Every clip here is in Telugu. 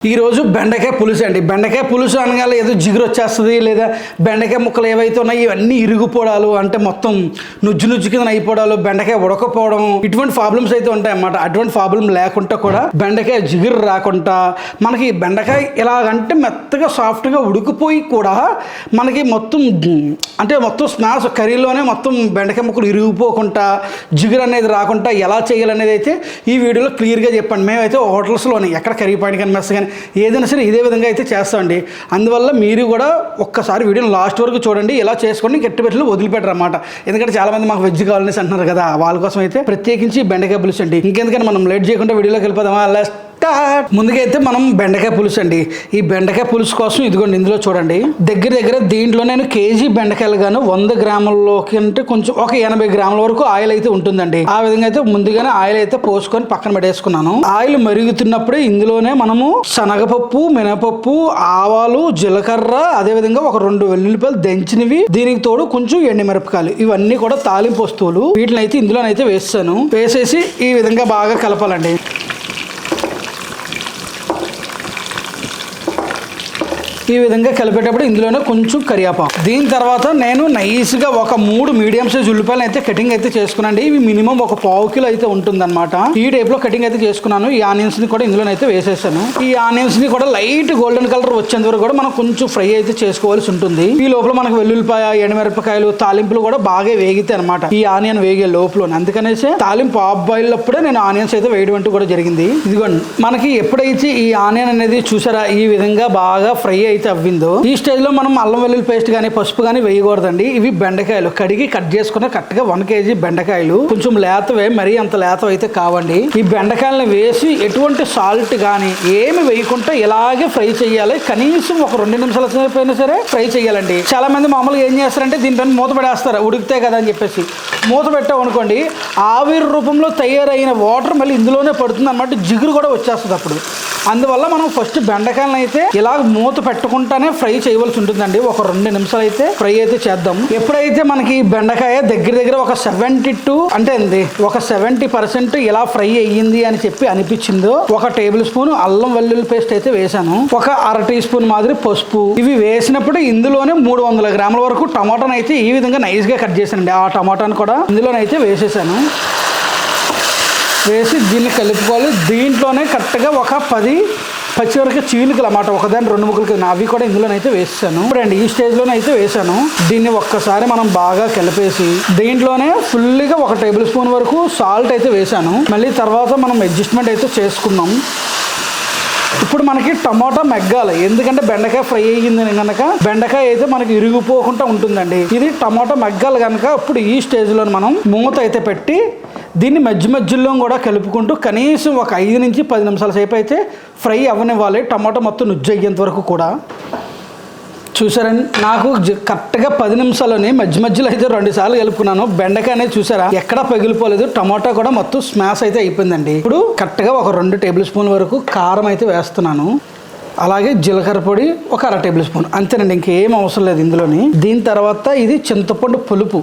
ఈరోజు బెండకాయ పులుసు అండి. బెండకాయ పులుసు అనగానే ఏదో జిగురు వచ్చేస్తుంది లేదా బెండకాయ ముక్కలు ఏవైతే ఉన్నాయో ఇవన్నీ ఇరిగిపోవడాలు అంటే మొత్తం నుజ్జు నుజ్జు కింద అయిపోవడాలు బెండకాయ ఉడకపోవడం ఇటువంటి ప్రాబ్లమ్స్ అయితే ఉంటాయి అన్నమాట అటువంటి ప్రాబ్లం లేకుండా కూడా బెండకాయ జిగురు రాకుండా మనకి బెండకాయ ఇలాగంటే మెత్తగా సాఫ్ట్గా ఉడికిపోయి కూడా మనకి మొత్తం అంటే మొత్తం స్నాక్స్ కర్రీలోనే మొత్తం బెండకాయ ముక్కలు ఇరిగిపోకుండా జిగురు అనేది రాకుండా ఎలా చేయాలనేది అయితే ఈ వీడియోలో క్లియర్గా చెప్పండి. మేమైతే హోటల్స్లోనే ఎక్కడ కర్రీ పాయింట్ కానీ మెస్ కానీ ఏదైనా సరే ఇదే విధంగా అయితే చేస్తామండి. అందువల్ల మీరు కూడా ఒక్కసారి వీడియోని లాస్ట్ వరకు చూడండి. ఇలా చేసుకోండి గట్టి పెట్టలు వదిలిపెట్టరు అన్నమాట ఎందుకంటే చాలామంది మాకు వెజ్ కావాలనేసి అంటున్నారు కదా. వాళ్ళ కోసం అయితే ప్రత్యేకించి బెండకాయ పులుసు అండి. ఇంకెందుకని మనం లేట్ చేయకుండా వీడియోలోకి వెళ్ళిపోదామా? లెస్ట్ ముందుగైతే మనం బెండకాయ పులుసు అండి. ఈ బెండకాయ పులుసు కోసం ఇదిగోండి ఇందులో చూడండి. దగ్గర దగ్గర దీంట్లో నేను కేజీ బెండకాయలు గాను వంద గ్రాముల్లోకి అంటే కొంచెం ఒక ఎనభై గ్రాముల వరకు ఆయిల్ అయితే ఉంటుందండి. ఆ విధంగా అయితే ముందుగానే ఆయిల్ అయితే పోసుకొని పక్కన పెట్టేసుకున్నాను ఆయిల్ మరుగుతున్నప్పుడే ఇందులోనే మనము శనగపప్పు మినపప్పు ఆవాలు జీలకర్ర అదే విధంగా ఒక రెండు వెల్లుల్లిపాయలు దంచినవి. దీనికి తోడు కొంచెం ఎండుమిరపకాయలు. ఇవన్నీ కూడా తాలింపు వస్తువులు. వీటిని అయితే ఇందులోనైతే వేస్తాను. వేసేసి ఈ విధంగా బాగా కలపాలండి. ఈ విధంగా కలిపేటప్పుడు ఇందులోనే కొంచెం కరియాపాం దీని తర్వాత నేను నైస్గా ఒక మూడు మీడియం సైజ్ ఉల్లిపాయలు అయితే కటింగ్ అయితే చేసుకున్నాండి ఇవి మినిమం ఒక పావు కిలో అయితే ఉంటుందన్నమాట. ఈ టైప్లో కటింగ్ అయితే చేసుకున్నాను. ఈ ఆనియన్స్ని కూడా ఇందులోనైతే వేసేసాను. ఈ ఆనియన్స్ని కూడా లైట్ గోల్డెన్ కలర్ వచ్చేంత వరకు కూడా మనం కొంచెం ఫ్రై అయితే చేసుకోవాల్సి ఉంటుంది. ఈ లోపల మనకు వెల్లుల్లిపాయ ఎండుమిరపకాయలు తాలింపులు కూడా బాగా వేగితే అనమాట ఈ ఆనియన్ వేగే లోపల అందుకనేసి తాలింపు ఆఫ్ బాయిల్ అప్పుడే నేను ఆనియన్స్ అయితే వేయడం అంటూ కూడా జరిగింది. ఇదిగోండి. మనకి ఎప్పుడైతే ఈ ఆనియన్ అనేది చూసారా? ఈ విధంగా బాగా ఫ్రై అయితే అవ్విందో ఈ స్టేజ్లో మనం అల్లం వెల్లుల్లి పేస్ట్ కానీ పసుపు కానీ వేయకూడదండి. ఇవి బెండకాయలు. కడిగి కట్ చేసుకున్న కరెక్ట్గా వన్ కేజీ బెండకాయలు. కొంచెం లేతవే మరీ అంత లేత అయితే కావండి. ఈ బెండకాయలను వేసి ఎటువంటి సాల్ట్ కానీ ఏమి వేయకుండా ఇలాగే ఫ్రై చేయాలి. కనీసం ఒక రెండు నిమిషాల సేపు అయినా సరే ఫ్రై చేయాలండి. చాలా మంది మామూలుగా ఏం చేస్తారంటే దీనిపైన మూత పడేస్తారు. ఉడికితే కదా అని చెప్పేసి. మూత పెట్టాం అనుకోండి ఆవిరి రూపంలో తయారైన వాటర్ మళ్ళీ ఇందులోనే పడుతుంది అన్నమాట జిగురు కూడా వచ్చేస్తుంది అప్పుడు అందువల్ల మనం ఫస్ట్ బెండకాయలను అయితే ఇలా మూత పెట్టుకుంటానే ఫ్రై చేయవలసి ఉంటుందండి. ఒక రెండు నిమిషాలు అయితే ఫ్రై అయితే చేద్దాం. ఎప్పుడైతే మనకి బెండకాయ దగ్గర దగ్గర ఒక సెవెంటీ టు అంటే ఏంది? ఒక సెవెంటీ పర్సెంట్ ఇలా ఫ్రై అయ్యింది అని చెప్పి అనిపించిందో ఒక టేబుల్ స్పూన్ అల్లం వెల్లుల్లి పేస్ట్ అయితే వేసాను ఒక అర టీ స్పూన్ మాదిరి పసుపు. ఇవి వేసినప్పుడు ఇందులోనే మూడు వందల గ్రాముల వరకు టమాటాను అయితే ఈ విధంగా నైస్గా కట్ చేశానండి. ఆ టమాటాను కూడా ఇందులోనైతే వేసేసాను. వేసి దీన్ని కలుపుకోవాలి. దీంట్లోనే కరెక్ట్గా ఒక పది పచ్చివరకు చీలికలు అన్నమాట. ఒకదాని రెండు ముక్కలు కింద. అవి కూడా ఇందులోనైతే వేసాను. ఇప్పుడండి ఈ స్టేజ్లోనే అయితే వేసాను. దీన్ని ఒక్కసారి మనం బాగా కలిపేసి దీంట్లోనే ఫుల్గా ఒక టేబుల్ స్పూన్ వరకు సాల్ట్ అయితే వేసాను. మళ్ళీ తర్వాత మనం అడ్జస్ట్మెంట్ అయితే చేసుకున్నాం ఇప్పుడు మనకి టమాటా మెగ్గాలి. ఎందుకంటే బెండకాయ ఫ్రై అయ్యింది కనుక బెండకాయ అయితే మనకి ఇరిగిపోకుండా ఉంటుందండి. ఇది టమాటా మెగ్గాలి కనుక ఇప్పుడు ఈ స్టేజ్లో మనం మూత అయితే పెట్టి దీన్ని మధ్య మధ్యలో కూడా కలుపుకుంటూ కనీసం ఒక ఐదు నుంచి పది నిమిషాల సేపు అయితే ఫ్రై అవ్వనివ్వాలి. టమాటా మొత్తం నుజ్జు అయ్యేంత వరకు కూడా. చూసారండి నాకు కరెక్ట్గా పది నిమిషాలని మధ్య మధ్యలో అయితే రెండు సార్లు కలుపుకున్నాను. బెండకాయ అనేది చూసారా? ఎక్కడా పగిలిపోలేదు. టమాటా కూడా మొత్తం స్మాష్ అయితే అయిపోయిందండి. ఇప్పుడు కరెక్ట్గా ఒక రెండు టేబుల్ స్పూన్ వరకు కారం అయితే వేస్తున్నాను. అలాగే జీలకర్ర పొడి ఒక అర టేబుల్ స్పూన్. అంతేనండి ఇంకేం అవసరం లేదు ఇందులోని. దీని తర్వాత ఇది చింతపండు పులుపు.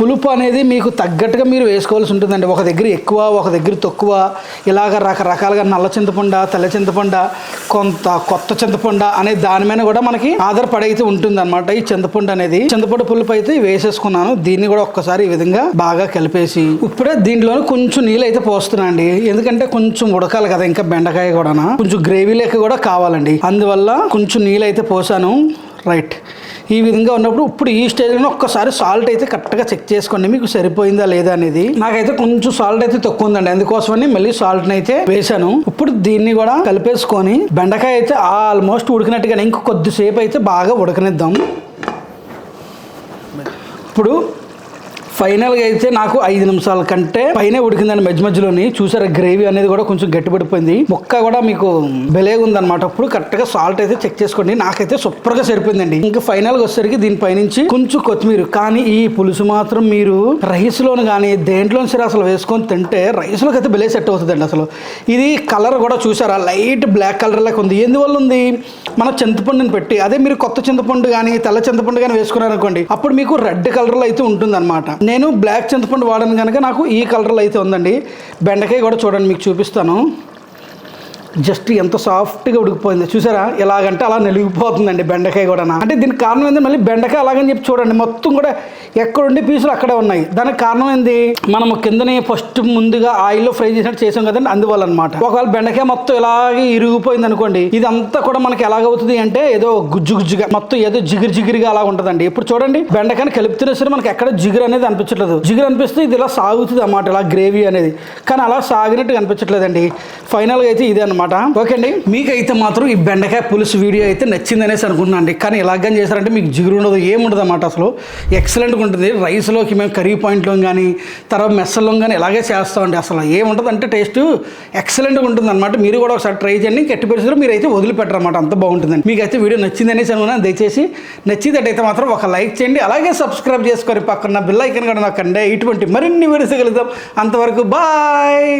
పులుపు అనేది మీకు తగ్గట్టుగా మీరు వేసుకోవాల్సి ఉంటుందండి. ఒక దగ్గర ఎక్కువ ఒక దగ్గర తక్కువ. ఇలాగ రకరకాలుగా నల్ల చింతపండ తెల్ల చింతపండ కొంత కొత్త చింతపండ అనే దాని మీద కూడా మనకి ఆధారపడైతే ఉంటుంది అనమాట ఈ చింతపండు అనేది. చింతపండు పులుపు అయితే వేసేసుకున్నాను. దీన్ని కూడా ఒక్కసారి ఈ విధంగా బాగా కలిపేసి ఇప్పుడే దీంట్లో కొంచెం నీళ్ళు అయితే పోస్తున్నాండి ఎందుకంటే కొంచెం ఉడకాలి కదా ఇంకా బెండకాయ కూడా కొంచెం గ్రేవీ లెక్క కూడా కావాలండి. అందువల్ల కొంచెం నీళ్ళు అయితే పోసాను. రైట్. ఈ విధంగా ఉన్నప్పుడు ఇప్పుడు ఈ స్టేజ్లో ఒక్కసారి సాల్ట్ అయితే కరెక్ట్గా చెక్ చేసుకోండి. మీకు సరిపోయిందా లేదా అనేది. నాకైతే కొంచెం సాల్ట్ అయితే తక్కువ ఉందండి. అందుకోసమని మళ్ళీ సాల్ట్ని అయితే వేశాను. ఇప్పుడు దీన్ని కూడా కలిపేసుకొని బెండకాయ అయితే ఆల్మోస్ట్ ఉడికినట్టుగానే ఇంక కొద్దిసేపు అయితే బాగా ఉడకనిద్దాం. ఇప్పుడు ఫైనల్గా అయితే నాకు ఐదు నిమిషాల కంటే పైన ఉడికిందండి మధ్య మధ్యలోని చూసారా గ్రేవీ అనేది కూడా కొంచెం గట్టిపడిపోయింది. ముక్క కూడా మీకు బెలేగా ఉందన్నమాట అప్పుడు కరెక్ట్గా సాల్ట్ అయితే చెక్ చేసుకోండి. నాకైతే సూపర్గా సరిపోయిందండి. ఇంకా ఫైనల్గా వచ్చేసరికి దీనిపైనుంచి కొంచెం కొత్తిమీర. కానీ ఈ పులుసు మాత్రం మీరు రైస్లోను కానీ దేంట్లో సరే అసలు వేసుకొని తింటే రైస్లోకి అయితే బెలే సెట్ అవుతుందండి అసలు. ఇది కలర్ కూడా చూసారా? లైట్ బ్లాక్ కలర్ లాగా ఉంది. ఎందువల్ల ఉంది? మన చింతపండుని పెట్టి. అదే మీరు కొత్త చింతపండు కానీ తెల్ల చింతపండు కానీ వేసుకున్నారనుకోండి అప్పుడు మీకు రెడ్ కలర్లో అయితే ఉంటుంది నేను బ్లాక్ చింతపండు వాడాను కనుక నాకు ఈ కలర్లో అయితే ఉందండి. బెండకాయ కూడా చూడండి మీకు చూపిస్తాను. జస్ట్ ఎంత సాఫ్ట్గా ఉడికిపోయింది. చూసారా? ఎలాగంటే అలా నలిగిపోతుందండి బెండకాయ కూడా. అంటే దీనికి కారణం ఏంది? మళ్ళీ బెండకాయ అలాగని చెప్పి చూడండి. మొత్తం కూడా ఎక్కడుండే పీసులు అక్కడే ఉన్నాయి. దానికి కారణం ఏంది? మనం కిందనే ఫస్ట్ ముందుగా ఆయిల్లో ఫ్రై చేసినట్టు చేసాం కదండి అందువల్ల అనమాట ఒకవేళ బెండకాయ మొత్తం ఇలాగే ఇరిగిపోయింది అనుకోండి ఇదంతా కూడా మనకి ఎలాగవుతుంది అంటే ఏదో గుజ్జు గుజ్జుగా మొత్తం ఏదో జిగిరి జిగిరిగా అలా ఉంటుందండి. ఇప్పుడు చూడండి బెండకాయని కలుపుతున్నా సరే మనకి ఎక్కడ జిగురు అనేది అనిపించట్లేదు. జిగురు అనిపిస్తే ఇది ఇలా సాగుతుంది అన్నమాట ఇలా గ్రేవీ అనేది. కానీ అలా సాగినట్టు కనిపించట్లేదండి. ఫైనల్గా అయితే ఇదే అనమాట ఓకే అండి. మీకైతే మాత్రం ఈ బెండకాయ పులుసు వీడియో అయితే నచ్చింది అనేసి అనుకుంటున్నాను అండి. కానీ ఎలాగని చేశారంటే మీకు జిగురు ఉండదు ఏముండదు అన్నమాట అసలు. ఎక్సలెంట్గా ఉంటుంది. రైస్లోకి మేము కర్రీ పాయింట్లో కానీ తర్వాత మెస్సల్లో కానీ ఇలాగే చేస్తామండి అసలు ఏముంటుంది అంటే టేస్ట్ ఎక్సలెంట్గా ఉంటుంది అనమాట మీరు కూడా ఒకసారి ట్రై చేయండి. గట్టి పరిస్థితుల్లో మీరు అయితే వదిలిపెట్టరు అనమాట అంత బాగుంటుందండి. మీకు అయితే వీడియో నచ్చింది అనేసి అనుకున్నాను దయచేసి నచ్చిందట్టయితే మాత్రం ఒక లైక్ చేయండి. అలాగే సబ్స్క్రైబ్ చేసుకొని పక్కన బిల్ ఐకన్ కూడా నొక్కండి. ఇటువంటి మరిన్ని వీడియోస్ కలుద్దాం. అంతవరకు బాయ్